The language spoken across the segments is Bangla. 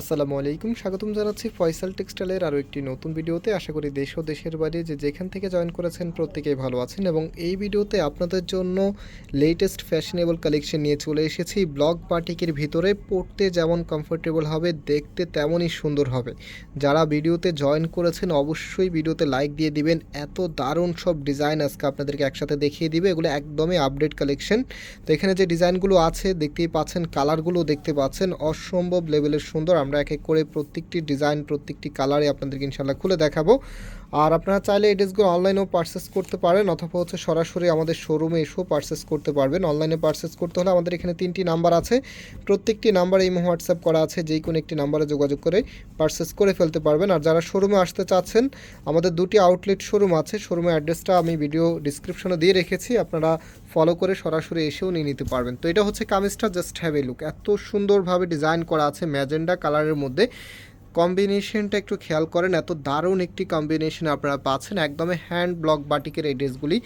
আসসালামু আলাইকুম, স্বাগতম জানাচ্ছি ফয়সাল টেক্সটাইলের আরও একটি নতুন ভিডিওতে। আশা করি দেশ ও দেশের বাইরে যে যেখান থেকে জয়েন করেছেন প্রত্যেকেই ভালো আছেন এবং এই ভিডিওতে আপনাদের জন্য লেটেস্ট ফ্যাশনেবল কালেকশন নিয়ে চলে এসেছি। ব্লক বাটিকের ভিতরে পড়তে যেমন কমফোর্টেবল হবে, দেখতে তেমনই সুন্দর হবে। যারা ভিডিওতে জয়েন করেছেন অবশ্যই ভিডিওতে লাইক দিয়ে দিবেন। এত দারুণ সব ডিজাইন আজকে আপনাদেরকে একসাথে দেখিয়ে দিবে, এগুলো একদমই আপডেট কালেকশন তো এখানে যে ডিজাইনগুলো আছে, দেখতেই পাচ্ছেন কালারগুলো দেখতে পাচ্ছেন, অসম্ভব লেভেলের সুন্দর। আমরা এক এক করে প্রত্যেকটি ডিজাইন প্রত্যেকটি কালারে আপনাদেরকে ইনশাল্লাহ খুলে দেখাবো। আর আপনারা চাইলে এই ড্রেসগুলো অনলাইনেও পারচেস করতে পারেন, অথবা হচ্ছে সরাসরি আমাদের শোরুমে এসেও পারচেস করতে পারবেন। অনলাইনে পারচেস করতে হলে আমাদের এখানে তিনটি নাম্বার আছে। প্রত্যেকটি নাম্বারে এই হোয়াটসঅ্যাপ করা আছে, যেই কোনো একটি নাম্বারে যোগাযোগ করে পারচেস করে ফেলতে পারবেন। আর যারা শোরুমে আসতে চাচ্ছেন, আমাদের দুটি আউটলেট শোরুম আছে। শোরুমের অ্যাড্রেসটা আমি ভিডিও ডিসক্রিপশনে দিয়ে রেখেছি, আপনারা ফলো করে সরাসরি এসেও নিয়ে নিতে পারবেন। তো এটা হচ্ছে কামিজটা জাস্ট হ্যাভ এ লুক এত সুন্দরভাবে ডিজাইন করা আছে ম্যাজেন্ডা কালারের মধ্যে। কম্বিনেশনটা একটু খেয়াল করেন, এত দারুণ একটি কম্বিনেশন আপনারা পাচ্ছেন। একদমই হ্যান্ড ব্লক বাটিকের এই ড্রেসগুলি।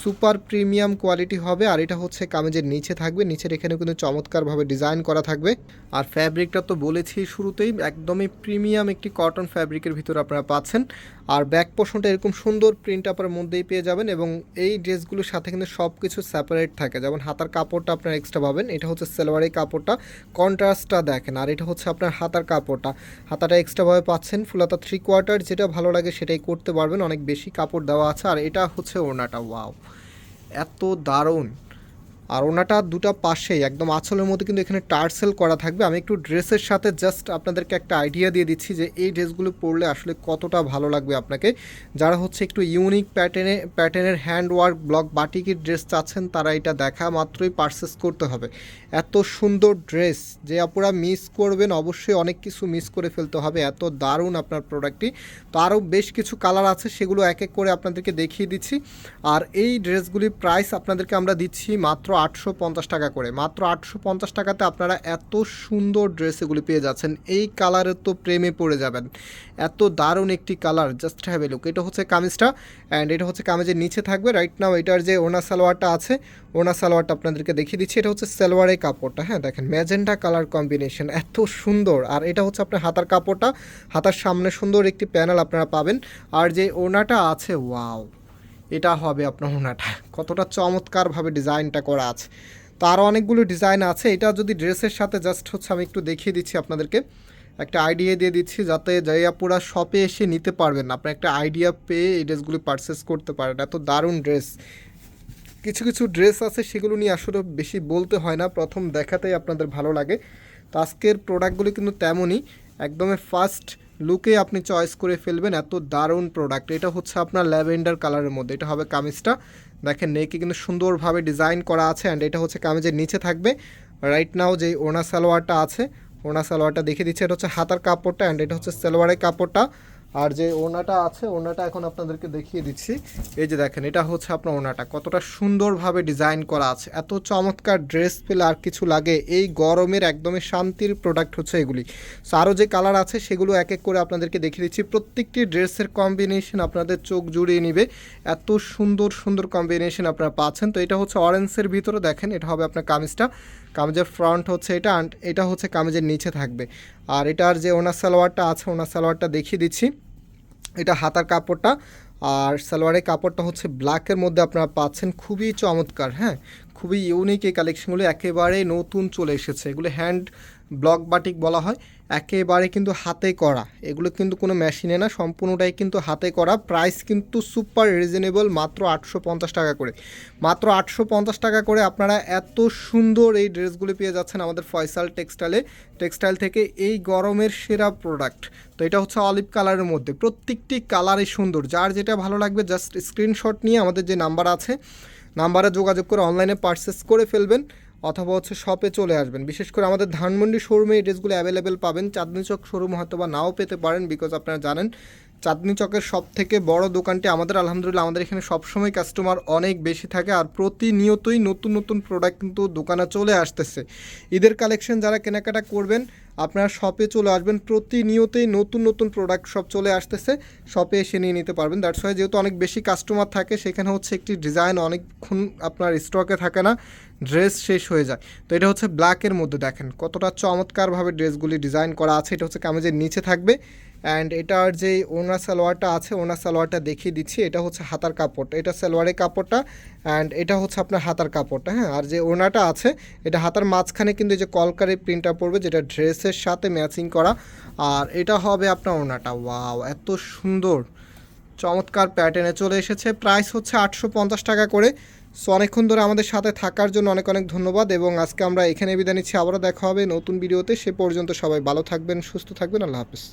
সুপার প্রিমিয়াম কোয়ালিটি হবে, আর এটা হচ্ছে কামেজের নিচে থাকবে। নিচের এখানে কিন্তু চমৎকারভাবে ডিজাইন করা থাকবে। আর ফ্যাব্রিকটা তো বলেছি শুরুতেই, একদমই প্রিমিয়াম একটি কটন ফ্যাব্রিকের ভিতরে আপনারা পাচ্ছেন। আর ব্যাক পোর্শনটা এরকম সুন্দর প্রিন্ট আপনার মধ্যেই পেয়ে যাবেন এবং এই ড্রেসগুলোর সাথে কিন্তু সব কিছু সেপারেট থাকে। যেমন হাতার কাপড়টা আপনার এক্সট্রা পাবেন, এটা হচ্ছে সেলোয়ারের কাপড়টা। কন্ট্রাস্টটা দেখেন, আর এটা হচ্ছে আপনার হাতার কাপড়টা। হাতাটা এক্সট্রাভাবে পাচ্ছেন ফুলাতা থ্রি কোয়ার্টার যেটা ভালো লাগে সেটাই করতে পারবেন। অনেক বেশি কাপড় দেওয়া আছে, আর এটা হচ্ছে ওড়নাটা ওয়াও এত দারুণ! আর ওনাটা দুটো পাশেই, একদম আঁচলের মধ্যে কিন্তু এখানে টার্সেল করা থাকবে। আমি একটু ড্রেসের সাথে জাস্ট আপনাদেরকে একটা আইডিয়া দিয়ে দিচ্ছি যে এই ড্রেসগুলো পরলে আসলে কতটা ভালো লাগবে আপনাকে। যারা হচ্ছে একটু ইউনিক প্যাটার্নে প্যাটার্নের হ্যান্ড ওয়ার্ক ব্লক বাটিকের ড্রেস চাচ্ছেন, তারা এটা দেখা মাত্রই পারচেস করতে হবে। এত সুন্দর ড্রেস যে আপনারা মিস করবেন, অবশ্যই অনেক কিছু মিস করে ফেলতে হবে। এত দারুণ আপনার প্রোডাক্টটি তো আরও বেশ কিছু কালার আছে, সেগুলো এক এক করে আপনাদেরকে দেখিয়ে দিচ্ছি। আর এই ড্রেসগুলির প্রাইস আপনাদেরকে আমরা দিচ্ছি মাত্র আটশো পঞ্চাশ টাকা করে। মাত্র আটশো পঞ্চাশ টাকাতে আপনারা এত সুন্দর ড্রেস এগুলি পেয়ে যাচ্ছেন। এই কালারের তো প্রেমে পড়ে যাবেন। এত দারুণ একটি colour. Just have a look এটা হচ্ছে কামিজটা অ্যান্ড এটা হচ্ছে কামিজের নিচে থাকবে। রাইট নাও এটার যে ওনা সালোয়ারটা আছে ওনা সালোয়ারটা আপনাদেরকে দেখিয়ে দিচ্ছি। এটা হচ্ছে সালোয়ারের কাপড়টা। হ্যাঁ দেখেন ম্যাজেন্টা কালার কম্বিনেশন। এত সুন্দর। আর এটা হচ্ছে আপনার হাতার কাপড়টা। হাতার সামনে সুন্দর একটি প্যানেল আপনারা পাবেন। আর যে ওনাটা আছে ওয়াও এটা হবে আপনার ওনাটা। কতটা চমৎকারভাবে ডিজাইনটা করা আছে। তো আরও অনেকগুলো ডিজাইন আছে। এটা যদি ড্রেসের সাথে জাস্ট হচ্ছে আমি একটু দেখিয়ে দিচ্ছি আপনাদেরকে। একটা আইডিয়া দিয়ে দিচ্ছি যাতে জাইয়াপুরা শপে এসে নিতে পারবেন আপনি একটা আইডিয়া পেয়ে এই ড্রেসগুলি পারচেস করতে পারেন। এত দারুণ ড্রেস। কিছু কিছু ড্রেস আছে সেগুলো নিয়ে আসলে বেশি বলতে হয় না। প্রথম দেখাতেই আপনাদের ভালো লাগে। তো আজকের প্রোডাক্টগুলি কিন্তু তেমনই। একদমই ফার্স্ট লুকে আপনি চয়েস করে ফেলবেন এত দারুণ প্রোডাক্ট এটা হচ্ছে আপনার ল্যাভেন্ডার কালারের মধ্যে। এটা হবে কামিজটা। দেখেন নেকে কিন্তু সুন্দরভাবে ডিজাইন করা আছে অ্যান্ড এটা হচ্ছে কামিজের নিচে থাকবে। রাইট নাও যে ওনা সালোয়ারটা আছে ওনা সালোয়ারটা দেখে দিচ্ছে, এটা হচ্ছে হাতার কাপড়টা অ্যান্ড এটা হচ্ছে সালোয়ারের কাপড়টা। আর যে ওনাটা আছে ওনাটা এখন আপনাদেরকে দেখিয়ে দিচ্ছি। এই যে দেখেন, এটা হচ্ছে আপনার ওনাটা কতটা সুন্দরভাবে ডিজাইন করা আছে। এত চমৎকার ড্রেস পেলে আর কিছু লাগে। এই গরমের একদমই শান্তির প্রোডাক্ট হচ্ছে এগুলি। সো আরও যে কালার আছে, সেগুলো এক এক করে আপনাদেরকে দেখিয়ে দিচ্ছি। প্রত্যেকটি ড্রেসের কম্বিনেশন আপনাদের চোখ জুড়িয়ে নিবে। এত সুন্দর সুন্দর কম্বিনেশন আপনারা পাচ্ছেন। তো এটা হচ্ছে অরেঞ্জের ভিতরে দেখেন, এটা হবে আপনার কামিজটা। কামিজের ফ্রন্ট হচ্ছে এটা এটা হচ্ছে কামিজের নিচে থাকবে। আর এটার যে ওনার সালোয়ারটা আছে, ওনার সালোয়ারটা দেখিয়ে দিচ্ছি। এটা হাতার কাপড়টা, আর সালোয়ারের কাপড়টা হচ্ছে ব্ল্যাকের মধ্যে আপনারা পাচ্ছেন। খুবই চমৎকার হ্যাঁ? খুবই ইউনিক এই কালেকশনগুলো একেবারে নতুন চলে এসেছে। এগুলো হ্যান্ড ব্লক বাটিক বলা হয়, একেবারে কিন্তু হাতে করা। এগুলো কিন্তু কোনো মেশিনে না, সম্পূর্ণটাই কিন্তু হাতে করা। প্রাইস কিন্তু সুপার রিজনেবল মাত্র আটশো পঞ্চাশ টাকা করে। মাত্র আটশো পঞ্চাশ টাকা করে আপনারা এত সুন্দর এই ড্রেসগুলি পেয়ে যাচ্ছেন আমাদের ফয়সাল টেক্সটাইলে। টেক্সটাইল থেকে এই গরমের সেরা প্রোডাক্ট। তো এটা হচ্ছে অলিভ কালারের মধ্যে। প্রত্যেকটি কালারই সুন্দর। যার যেটা ভালো লাগবে, জাস্ট স্ক্রিনশট নিয়ে আমাদের যে নাম্বার আছে, নাম্বারে যোগাযোগ করে অনলাইনে পারচেস করে ফেলবেন। অথবা হচ্ছে শপে চলে আসবেন। বিশেষ করে আমাদের ধানমন্ডি শোরুমে এই ড্রেসগুলো অ্যাভেলেবেল পাবেন। চাঁদনি চক শোরুম হয়তো বা নাও পেতে পারেন বিকজ আপনারা জানেন, চাঁদনি চকের সব থেকে বড় দোকানটি আমাদের, আলহামদুলিল্লাহ আমাদের এখানে সবসময় কাস্টমার অনেক বেশি থাকে আর প্রতিনিয়তই নতুন নতুন প্রোডাক্ট কিন্তু দোকানে চলে আসতেছে। ঈদের কালেকশন যারা কেনাকাটা করবেন আপনারা শপে চলে আসবেন, প্রতিনিয়তই নতুন নতুন প্রোডাক্ট সব চলে আসতেছে শপে এসে নিয়ে নিতে পারবেন। দ্যাটস ওয়াই যেহেতু অনেক বেশি কাস্টমার থাকে, সেখানে হচ্ছে একটি ডিজাইন অনেকক্ষণ আপনার স্টকে থাকে না ড্রেস শেষ হয়ে যায়। তো এটা হচ্ছে ব্ল্যাকের মধ্যে দেখেন, কতটা চমৎকারভাবে ড্রেসগুলি ডিজাইন করা আছে, এটা হচ্ছে কামিজের নিচে থাকবে। অ্যান্ড এটার যে ওনা সালোয়ারটা আছে ওনা সালোয়ারটা দেখিয়ে দিচ্ছি, এটা হচ্ছে হাতার কাপড়টা, এটা সালোয়ারের কাপড়টা অ্যান্ড এটা হচ্ছে আপনার হাতার কাপড়টা হ্যাঁ? আর যে ওনাটা আছে, এটা হাতার মাঝখানে কিন্তু এই যে কলকারি প্রিন্টটা পড়বে, যেটা ড্রেসের সাথে ম্যাচিং করা, আর এটা হবে আপনার ওনাটা ওয়াও এত সুন্দর। চমৎকার প্যাটার্নে চলে এসেছে। প্রাইস হচ্ছে আটশো পঞ্চাশ টাকা করে। সো অনেকক্ষণ ধরে আমাদের সাথে থাকার জন্য অনেক অনেক ধন্যবাদ এবং আজকে আমরা এখানে বিদায় নিচ্ছি। আবারও দেখা হবে নতুন ভিডিওতে সে পর্যন্ত সবাই ভালো থাকবেন, সুস্থ থাকবেন। আল্লাহ হাফিজ।